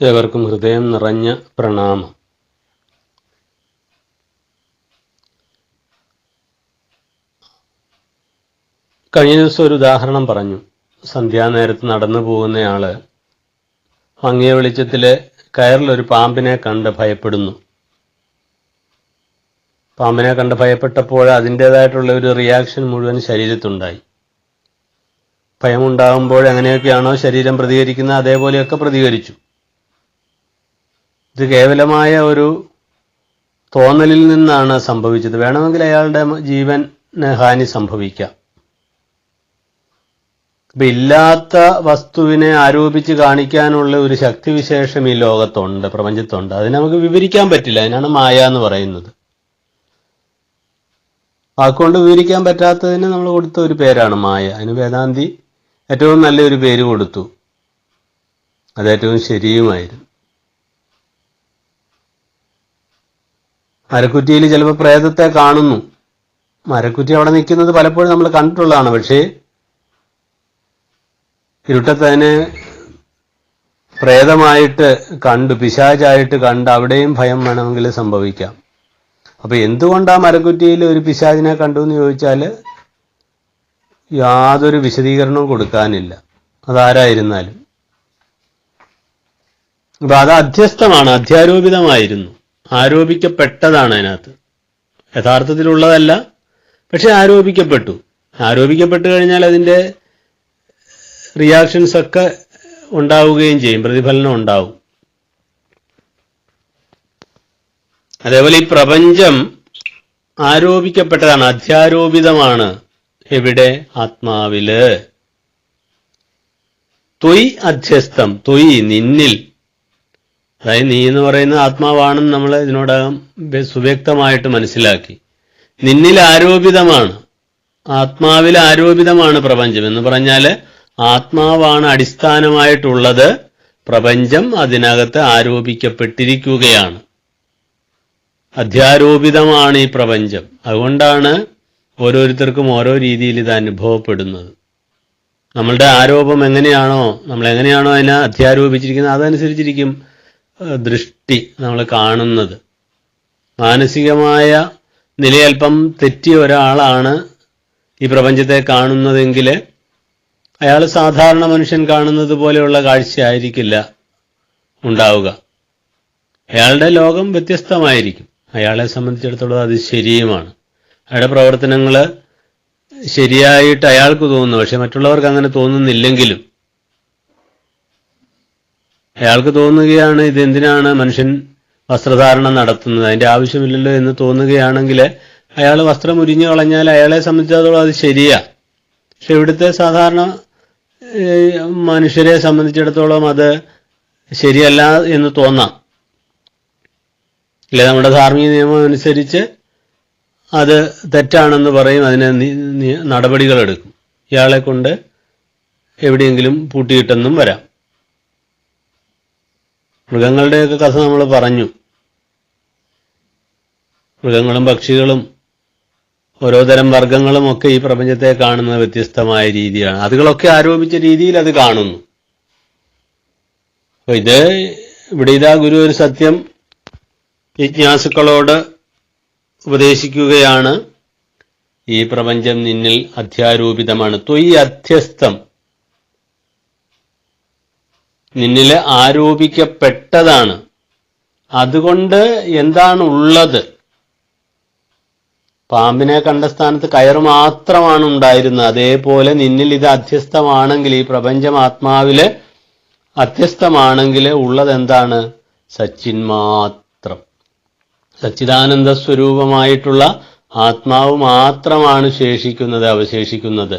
ഏവർക്കും ഹൃദയം നിറഞ്ഞ പ്രണാമം. കഴിഞ്ഞ ദിവസം ഒരു ഉദാഹരണം പറഞ്ഞു. സന്ധ്യാനേരത്ത് നടന്നു പോകുന്നയാൾ മങ്ങിയ വെളിച്ചത്തിലെ കയറിലൊരു പാമ്പിനെ കണ്ട് ഭയപ്പെടുന്നു. പാമ്പിനെ കണ്ട് ഭയപ്പെട്ടപ്പോൾ അതിന്റെതായിട്ടുള്ള ഒരു റിയാക്ഷൻ മുഴുവൻ ശരീരത്തുണ്ടായി. ഭയമുണ്ടാകുമ്പോൾ എങ്ങനെയൊക്കെയാണോ ശരീരം പ്രതികരിക്കുന്നത് അതേപോലെയൊക്കെ പ്രതികരിച്ചു. ഇത് കേവലമായ ഒരു തോന്നലിൽ നിന്നാണ് സംഭവിച്ചത്. വേണമെങ്കിൽ അയാളുടെ ജീവന് ഹാനി സംഭവിക്കാം. ഇപ്പം ഇല്ലാത്ത വസ്തുവിനെ ആരോപിച്ച് കാണിക്കാനുള്ള ഒരു ശക്തിവിശേഷം ഈ ലോകത്തുണ്ട് പ്രപഞ്ചത്തുണ്ട്. അതിനെ നമുക്ക് വിവരിക്കാൻ പറ്റില്ല. അതിനാണ് മായ എന്ന് പറയുന്നത്. വാക്കുകൊണ്ട് വിവരിക്കാൻ പറ്റാത്തതിന് നമ്മൾ കൊടുത്ത ഒരു പേരാണ് മായ. അതിന് വേദാന്തി ഏറ്റവും നല്ലൊരു പേര് കൊടുത്തു. അതേറ്റവും ശരിയുമായിരുന്നു. മരക്കുറ്റിയിൽ ചിലപ്പോൾ പ്രേതത്തെ കാണുന്നു. മരക്കുറ്റി അവിടെ നിൽക്കുന്നത് പലപ്പോഴും നമ്മൾ കണ്ടിട്ടുള്ളതാണ്. പക്ഷേ ഇരുട്ടത്ത് അതിനെ പ്രേതമായിട്ട് കണ്ടു പിശാചായിട്ട് കണ്ട് അവിടെയും ഭയം വേണമെങ്കിൽ സംഭവിക്കാം. അപ്പോൾ എന്തുകൊണ്ട് ആ മരക്കുറ്റിയിൽ ഒരു പിശാചിനെ കണ്ടു എന്ന് ചോദിച്ചാൽ യാതൊരു വിശദീകരണവും കൊടുക്കാനില്ല. അതാരായിരുന്നാലും. അപ്പൊ അത് അധ്യസ്ഥമാണ് അധ്യാരോപിതമായിരുന്നു. ആരോപിക്കപ്പെട്ടതാണ് അതിനകത്ത്. യഥാർത്ഥത്തിലുള്ളതല്ല പക്ഷെ ആരോപിക്കപ്പെട്ടു. ആരോപിക്കപ്പെട്ടു കഴിഞ്ഞാൽ അതിന്റെ റിയാക്ഷൻസ് ഒക്കെ ഉണ്ടാവുകയും ചെയ്യും പ്രതിഫലനം ഉണ്ടാവും. അതേപോലെ ഈ പ്രപഞ്ചം ആരോപിക്കപ്പെട്ടതാണ് അധ്യാരോപിതമാണ് എവിടെ? ആത്മാവിൽ. തൊയ് അധ്യസ്ഥം തൊയ് നിന്നിൽ. അതായത് നീ എന്ന് പറയുന്ന ആത്മാവാണെന്ന് നമ്മൾ ഇതിനോടകം സുവ്യക്തമായിട്ട് മനസ്സിലാക്കി. നിന്നിൽ ആരോപിതമാണ്. ആത്മാവിൽ ആരോപിതമാണ് പ്രപഞ്ചം എന്ന് പറഞ്ഞാൽ ആത്മാവാണ് അടിസ്ഥാനമായിട്ടുള്ളത്. പ്രപഞ്ചം അതിനകത്ത് ആരോപിക്കപ്പെട്ടിരിക്കുകയാണ്. അധ്യാരോപിതമാണ് ഈ പ്രപഞ്ചം. അതുകൊണ്ടാണ് ഓരോരുത്തർക്കും ഓരോ രീതിയിൽ ഇത് അനുഭവപ്പെടുന്നത്. നമ്മളുടെ ആരോപം എങ്ങനെയാണോ നമ്മൾ എങ്ങനെയാണോ അതിനെ അധ്യാരോപിച്ചിരിക്കുന്നത് അതനുസരിച്ചിരിക്കും. ദൃഷ്ടി നമ്മൾ കാണുന്നത്. മാനസികമായ നിലയൽപ്പം തെറ്റിയ ഒരാളാണ് ഈ പ്രപഞ്ചത്തെ കാണുന്നതെങ്കിൽ അയാൾ സാധാരണ മനുഷ്യൻ കാണുന്നത് പോലെയുള്ള കാഴ്ചയായിരിക്കില്ല ഉണ്ടാവുക. അയാളുടെ ലോകം വ്യത്യസ്തമായിരിക്കും. അയാളെ സംബന്ധിച്ചിടത്തോളം അത് ശരിയുമാണ്. അയാളുടെ പ്രവർത്തനങ്ങൾ ശരിയായിട്ട് അയാൾക്ക് തോന്നുന്നു. പക്ഷെ മറ്റുള്ളവർക്ക് അങ്ങനെ തോന്നുന്നില്ലെങ്കിലും അയാൾക്ക് തോന്നുകയാണ് ഇതെന്തിനാണ് മനുഷ്യൻ വസ്ത്രധാരണം നടത്തുന്നത്? അതിന്റെ ആവശ്യമില്ലല്ലോ എന്ന് തോന്നുകയാണെങ്കിൽ അയാൾ വസ്ത്രം ഉരിഞ്ഞു കളഞ്ഞാൽ അയാളെ സംബന്ധിച്ചിടത്തോളം അത് ശരിയാ. പക്ഷെ ഇവിടുത്തെ സാധാരണ മനുഷ്യരെ സംബന്ധിച്ചിടത്തോളം അത് ശരിയല്ല എന്ന് തോന്നാം. അല്ലെ നമ്മുടെ ധാർമ്മിക നിയമം അനുസരിച്ച് അത് തെറ്റാണെന്ന് പറയും അതിന് നടപടികൾ എടുക്കും ഇയാളെ കൊണ്ട് എവിടെയെങ്കിലും പൂട്ടിയിട്ടെന്നും വരാം. മൃഗങ്ങളുടെയൊക്കെ കഥ നമ്മൾ പറഞ്ഞു. മൃഗങ്ങളും പക്ഷികളും ഓരോ തരം വർഗങ്ങളും ഒക്കെ ഈ പ്രപഞ്ചത്തെ കാണുന്ന വ്യത്യസ്തമായ രീതിയാണ് അതുകളൊക്കെ ആരോപിച്ച രീതിയിൽ അത് കാണുന്നു. അപ്പൊ ഇത് ഇവിടെ ഇതാ ഗുരു ഒരു സത്യം ജിജ്ഞാസുക്കളോട് ഉപദേശിക്കുകയാണ്. ഈ പ്രപഞ്ചം നിന്നിൽ അധ്യാരോപിതമാണ്. തൊയ് അധ്യസ്ഥം. നിന്നിൽ ആരോപിക്കപ്പെട്ടതാണ്. അതുകൊണ്ട് എന്താണ് ഉള്ളത് പാമ്പിനെ കണ്ട സ്ഥാനത്ത് കയറ് മാത്രമാണ് ഉണ്ടായിരുന്നത്. അതേപോലെ നിന്നിൽ ഇത് അധ്യസ്ഥമാണെങ്കിൽ ഈ പ്രപഞ്ചം ആത്മാവിൽ അധ്യസ്ഥമാണെങ്കിൽ ഉള്ളത് എന്താണ് സച്ചിൻ മാത്രം. സച്ചിദാനന്ദ സ്വരൂപമായിട്ടുള്ള ആത്മാവ് മാത്രമാണ് ശേഷിക്കുന്നത് അവശേഷിക്കുന്നത്.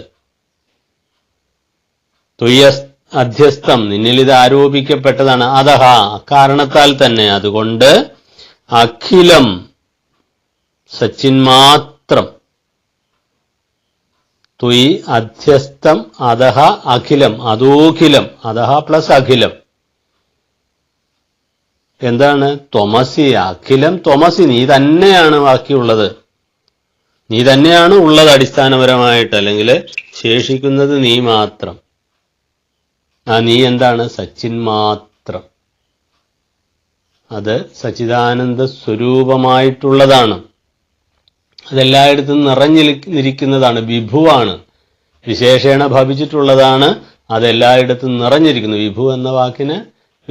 തുയ്യ അധ്യസ്ഥം. നിന്നിൽ ഇത് ആരോപിക്കപ്പെട്ടതാണ്. അതഹ കാരണത്താൽ തന്നെ. അതുകൊണ്ട് അഖിലം സച്ചിൻ മാത്രം. തുയി അധ്യസ്ഥം അതഹ അഖിലം. അതോഖിലം. അതഹ പ്ലസ് അഖിലം. എന്താണ്? ത്വമസി അഖിലം ത്വമസി. നീ തന്നെയാണ് ബാക്കിയുള്ളത്. നീ തന്നെയാണ് ഉള്ളത് അടിസ്ഥാനപരമായിട്ട്. അല്ലെങ്കിൽ ശേഷിക്കുന്നത് നീ മാത്രം. ആ നീ എന്താണ്? സച്ചിൻ മാത്രം. അത് സച്ചിദാനന്ദ സ്വരൂപമായിട്ടുള്ളതാണ്. അതെല്ലായിടത്തും നിറഞ്ഞിരിക്കുന്നതാണ്. വിഭുവാണ്. വിശേഷേണ ഭവിച്ചിട്ടുള്ളതാണ്. അതെല്ലായിടത്തും നിറഞ്ഞിരിക്കുന്നു. വിഭു എന്ന വാക്കിന്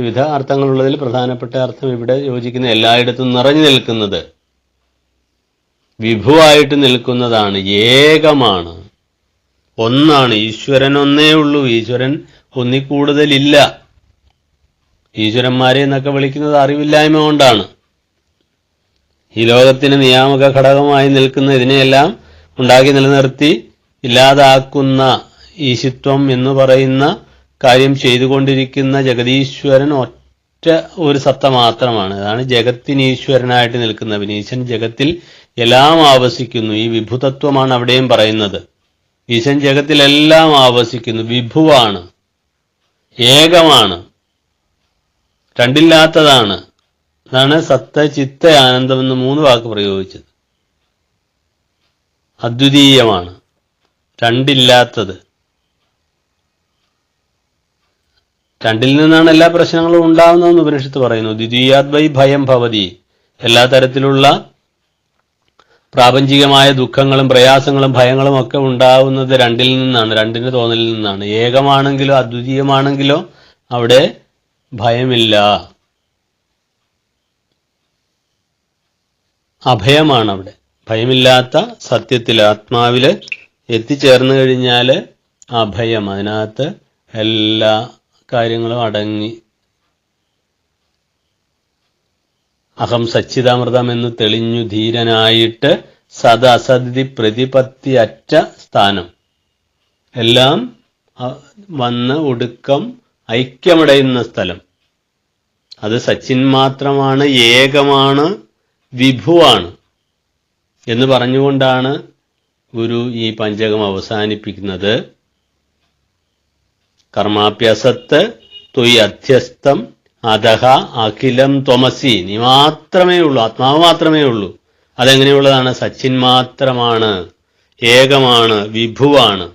വിവിധ അർത്ഥങ്ങളുള്ളതിൽ പ്രധാനപ്പെട്ട അർത്ഥം ഇവിടെ യോജിക്കുന്ന എല്ലായിടത്തും നിറഞ്ഞു നിൽക്കുന്നത്. വിഭുവായിട്ട് നിൽക്കുന്നതാണ്. ഏകമാണ്. ഒന്നാണ്. ഈശ്വരൻ ഒന്നേ ഉള്ളൂ. ഈശ്വരൻ ഒന്നിൽ കൂടുതലില്ല ഈശ്വരന്മാരെ എന്നൊക്കെ വിളിക്കുന്നത് അറിവില്ലായ്മ കൊണ്ടാണ്. ഈ ലോകത്തിന് നിയാമക ഘടകമായി നിൽക്കുന്ന ഇതിനെയെല്ലാം ഉണ്ടാക്കി നിലനിർത്തി ഇല്ലാതാക്കുന്ന ഈശിത്വം എന്ന് പറയുന്ന കാര്യം ചെയ്തുകൊണ്ടിരിക്കുന്ന ജഗതീശ്വരൻ ഒറ്റ ഒരു സത്ത മാത്രമാണ്. അതാണ് ജഗത്തിനീശ്വരനായിട്ട് നിൽക്കുന്നവൻ ഈശൻ ജഗത്തിൽ എല്ലാം ആവസിക്കുന്നു. ഈ വിഭുതത്വമാണ് അവിടെയും പറയുന്നത്. ഈശൻ ജഗത്തിലെല്ലാം ആവസിക്കുന്നു. വിഭുവാണ്. ഏകമാണ്. രണ്ടില്ലാത്തതാണ്. അതാണ് സത്ത ചിത്ത ആനന്ദം എന്ന് മൂന്ന് വാക്ക് പ്രയോഗിച്ചത്. അദ്വിതീയമാണ്. രണ്ടില്ലാത്തത്. രണ്ടിൽ നിന്നാണ് എല്ലാ പ്രശ്നങ്ങളും ഉണ്ടാവുന്നതെന്ന് ഉപനിഷത്ത് പറയുന്നു. ദ്വിതീയാദ്വൈ ഭയം ഭവതി. എല്ലാ തരത്തിലുള്ള പ്രാപഞ്ചികമായ ദുഃഖങ്ങളും പ്രയാസങ്ങളും ഭയങ്ങളും ഒക്കെ ഉണ്ടാവുന്നത് രണ്ടിൽ നിന്നാണ് രണ്ടിന് തോന്നലിൽ നിന്നാണ്. ഏകമാണെങ്കിലോ അദ്വിതീയമാണെങ്കിലോ അവിടെ ഭയമില്ല. അഭയമാണ് അവിടെ. ഭയമില്ലാത്ത സത്യത്തിൽ ആത്മാവിൽ എത്തിച്ചേർന്നു കഴിഞ്ഞാൽ അഭയം. അതിനകത്ത് എല്ലാ കാര്യങ്ങളും അടങ്ങി അഹം സച്ചിതാമൃതം എന്ന് തെളിഞ്ഞു ധീരനായിട്ട് സദ അസതി പ്രതിപത്തി അറ്റ സ്ഥാനം. എല്ലാം വന്ന് ഒടുക്കം ഐക്യമടയുന്ന സ്ഥലം. അത് സച്ചിൻ മാത്രമാണ് ഏകമാണ് വിഭുവാണ് എന്ന് പറഞ്ഞുകൊണ്ടാണ് ഗുരു ഈ പഞ്ചകം അവസാനിപ്പിക്കുന്നത്. കർമാഭ്യാസത്ത് തൊയ് അധ്യസ്ഥം അധഹ അഖിലം ത്വമസി. നീ മാത്രമേ ഉള്ളൂ. ആത്മാവ് മാത്രമേ ഉള്ളൂ. അതെങ്ങനെയുള്ളതാണ്? സച്ചിൻ മാത്രമാണ്. ഏകമാണ്. വിഭുവാണ്.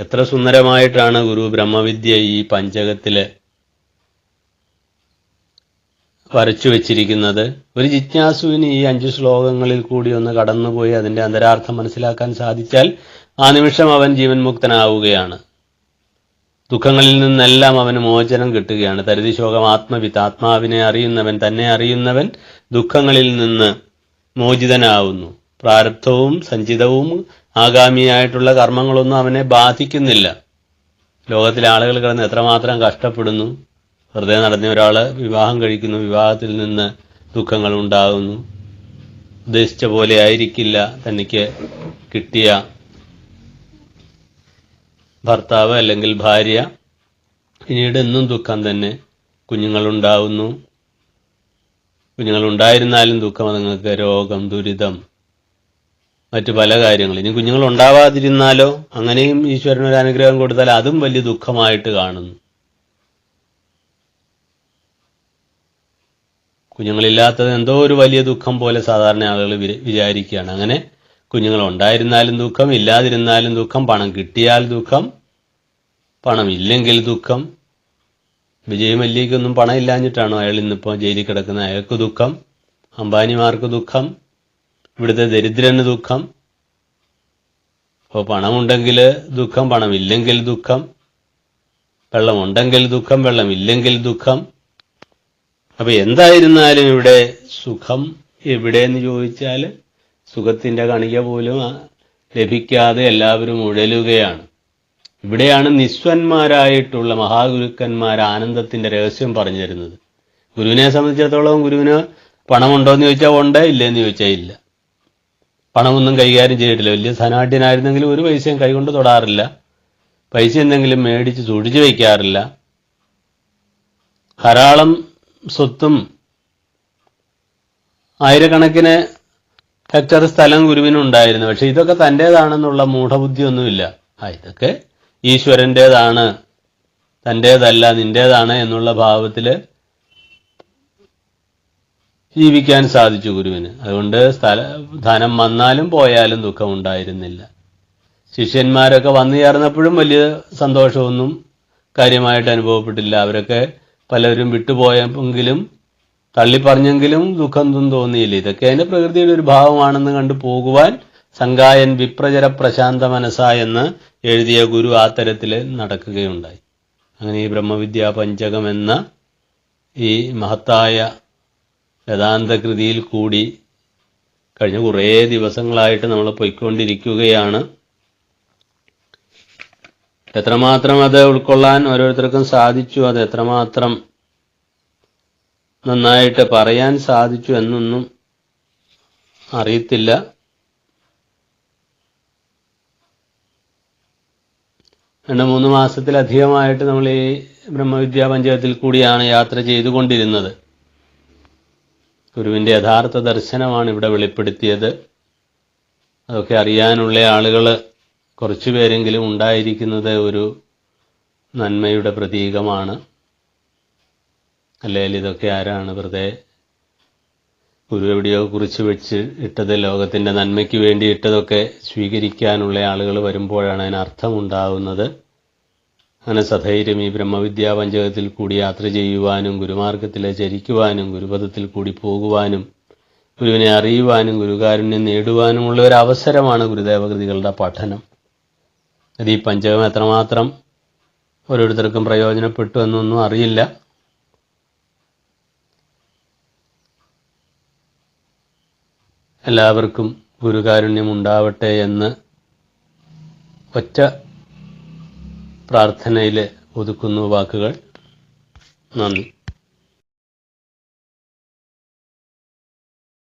എത്ര സുന്ദരമായിട്ടാണ് ഗുരു ബ്രഹ്മവിദ്യ ഈ പഞ്ചകത്തിൽ വരച്ചു വച്ചിരിക്കുന്നത്. ഒരു ജിജ്ഞാസുവിന് ഈ അഞ്ച് ശ്ലോകങ്ങളിൽ കൂടി ഒന്ന് കടന്നുപോയി അതിന്റെ അന്തരാർത്ഥം മനസ്സിലാക്കാൻ സാധിച്ചാൽ ആ നിമിഷം അവൻ ജീവൻ മുക്തനാവുകയാണ്. ദുഃഖങ്ങളിൽ നിന്നെല്ലാം അവന് മോചനം കിട്ടുകയാണ്. തരുതിശോകം ആത്മവിത്ത്. ആത്മാവിനെ അറിയുന്നവൻ തന്നെ അറിയുന്നവൻ ദുഃഖങ്ങളിൽ നിന്ന് മോചിതനാവുന്നു. പ്രാരബ്ധവും സഞ്ചിതവും ആഗാമിയായിട്ടുള്ള കർമ്മങ്ങളൊന്നും അവനെ ബാധിക്കുന്നില്ല. ലോകത്തിലെ ആളുകൾ കിടന്ന് എത്രമാത്രം കഷ്ടപ്പെടുന്നു. വെറുതെ നടന്ന ഒരാൾ വിവാഹം കഴിക്കുന്നു. വിവാഹത്തിൽ നിന്ന് ദുഃഖങ്ങൾ ഉണ്ടാകുന്നു. ഉദ്ദേശിച്ച പോലെ ആയിരിക്കില്ല തനിക്ക് കിട്ടിയ ഭർത്താവ് അല്ലെങ്കിൽ ഭാര്യ പിന്നീട് എന്നും ദുഃഖം തന്നെ. കുഞ്ഞുങ്ങളുണ്ടാവുന്നു. കുഞ്ഞുങ്ങളുണ്ടായിരുന്നാലും ദുഃഖം അതുങ്ങൾക്ക് രോഗം ദുരിതം മറ്റു പല കാര്യങ്ങൾ. ഇനി കുഞ്ഞുങ്ങൾ ഉണ്ടാവാതിരുന്നാലോ അങ്ങനെയും ഈശ്വരൻ ഒരു അനുഗ്രഹം കൊടുത്താൽ അതും വലിയ ദുഃഖമായിട്ട് കാണുന്നു. കുഞ്ഞുങ്ങളില്ലാത്തത് എന്തോ ഒരു വലിയ ദുഃഖം പോലെ സാധാരണ ആളുകൾ വിചാരിക്കുകയാണ്. അങ്ങനെ കുഞ്ഞുങ്ങൾ ഉണ്ടായിരുന്നാലും ദുഃഖം ഇല്ലാതിരുന്നാലും ദുഃഖം പണം കിട്ടിയാൽ ദുഃഖം പണം ഇല്ലെങ്കിൽ ദുഃഖം. വിജയ് പണം ഇല്ലാഞ്ഞിട്ടാണോ അയാൾ ഇന്നിപ്പോൾ ജയിലിൽ കിടക്കുന്ന അയാൾക്ക് ദുഃഖം അംബാനിമാർക്ക് ദുഃഖം ഇവിടുത്തെ ദരിദ്രന് ദുഃഖം. അപ്പോൾ പണമുണ്ടെങ്കിൽ ദുഃഖം പണമില്ലെങ്കിൽ ദുഃഖം. വെള്ളമുണ്ടെങ്കിൽ ദുഃഖം വെള്ളമില്ലെങ്കിൽ ദുഃഖം. അപ്പോൾ എന്തായിരുന്നാലും ഇവിടെ സുഖം എവിടെയെന്ന് ചോദിച്ചാൽ സുഖത്തിന്റെ കണിക പോലും ലഭിക്കാതെ എല്ലാവരും ഉഴലുകയാണ്. ഇവിടെയാണ് നിസ്വന്മാരായിട്ടുള്ള മഹാഗുരുക്കന്മാർ ആനന്ദത്തിന്റെ രഹസ്യം പറഞ്ഞു തരുന്നത് ഗുരുവിനെ സംബന്ധിച്ചിടത്തോളം ഗുരുവിന് പണമുണ്ടോ എന്ന് ചോദിച്ചാൽ ഉണ്ട് ഇല്ലെന്ന് ചോദിച്ചാൽ ഇല്ല. പണമൊന്നും കൈകാര്യം ചെയ്തിട്ടില്ല. വലിയ ധനാഢ്യനായിരുന്നെങ്കിലും ഒരു പൈസയും കൈകൊണ്ട് തൊടാറില്ല. പൈസ എന്തെങ്കിലും മേടിച്ച് സൂക്ഷിച്ചു വയ്ക്കാറില്ല. ധാരാളം സ്വത്തും ആയിരക്കണക്കിന് ഹെക്ടർ സ്ഥലം ഗുരുവിനുണ്ടായിരുന്നു. പക്ഷെ ഇതൊക്കെ തന്റേതാണെന്നുള്ള മൂഢബുദ്ധിയൊന്നുമില്ല. ആ ഇതൊക്കെ ഈശ്വരന്റേതാണ് തന്റേതല്ല നിന്റേതാണ് എന്നുള്ള ഭാവത്തിൽ ജീവിക്കാൻ സാധിച്ചു ഗുരുവിന്. അതുകൊണ്ട് സ്ഥല ധനം വന്നാലും പോയാലും ദുഃഖം ഉണ്ടായിരുന്നില്ല ശിഷ്യന്മാരൊക്കെ വന്നു ചേർന്നപ്പോഴും വലിയ സന്തോഷമൊന്നും കാര്യമായിട്ട് അനുഭവപ്പെട്ടില്ല. അവരൊക്കെ പലരും വിട്ടുപോയെങ്കിലും തള്ളിപ്പറഞ്ഞെങ്കിലും ദുഃഖം തോന്നിയില്ല. ഇതൊക്കെ അതിന്റെ പ്രകൃതിയുടെ ഒരു ഭാവമാണെന്ന് കണ്ടു പോകുവാൻ സംഗായൻ വിപ്രചര പ്രശാന്ത മനസ്സ എന്ന് എഴുതിയ ഗുരു ആ തരത്തിൽ നടക്കുകയുണ്ടായി. അങ്ങനെ ഈ ബ്രഹ്മവിദ്യാ പഞ്ചകം എന്ന ഈ മഹത്തായ വേദാന്തകൃതിയിൽ കൂടി കഴിഞ്ഞ കുറേ ദിവസങ്ങളായിട്ട് നമ്മൾ പൊയ്ക്കൊണ്ടിരിക്കുകയാണ്. എത്രമാത്രം അത് ഉൾക്കൊള്ളാൻ ഓരോരുത്തർക്കും സാധിച്ചു അത് എത്രമാത്രം നന്നായിട്ട് പറയാൻ സാധിച്ചു എന്നൊന്നും അറിയത്തില്ല. രണ്ട് മൂന്ന് മാസത്തിലധികമായിട്ട് നമ്മൾ ഈ ബ്രഹ്മവിദ്യാ പഞ്ചായത്തിൽ കൂടിയാണ് യാത്ര ചെയ്തുകൊണ്ടിരുന്നത്. ഗുരുവിന്റെ യഥാർത്ഥ ദർശനമാണ് ഇവിടെ വെളിപ്പെടുത്തിയത്. അതൊക്കെ അറിയാനുള്ള ആളുകൾ കുറച്ചു പേരെങ്കിലും ഉണ്ടായിരിക്കുന്നത് ഒരു നന്മയുടെ പ്രതീകമാണ്. അല്ലെങ്കിൽ ഇതൊക്കെ ആരാണ് വെറുതെ ഗുരു എവിടെയോ കുറിച്ച് വെച്ച് ഇട്ടത് ലോകത്തിന്റെ നന്മയ്ക്ക് വേണ്ടി ഇട്ടതൊക്കെ സ്വീകരിക്കാനുള്ള ആളുകൾ വരുമ്പോഴാണ് അതിന് അർത്ഥമുണ്ടാവുന്നത് അങ്ങനെ സധൈര്യം ഈ ബ്രഹ്മവിദ്യാ പഞ്ചകത്തിൽ കൂടി യാത്ര ചെയ്യുവാനും ഗുരുമാർഗത്തിലെ ചരിക്കുവാനും ഗുരുപഥത്തിൽ കൂടി പോകുവാനും ഗുരുവിനെ അറിയുവാനും ഗുരുകാരുണ്യം നേടുവാനുമുള്ള ഒരു അവസരമാണ് ഗുരുദേവകൃതികളുടെ പഠനം. അത് ഈ പഞ്ചകം എത്രമാത്രം ഓരോരുത്തർക്കും പ്രയോജനപ്പെട്ടു എന്നൊന്നും അറിയില്ല. എല്ലാവർക്കും ഗുരുകാരുണ്യം ഉണ്ടാവട്ടെ എന്ന് ഒറ്റ പ്രാർത്ഥനയിൽ ഒതുക്കുന്നു വാക്കുകൾ. നന്ദി.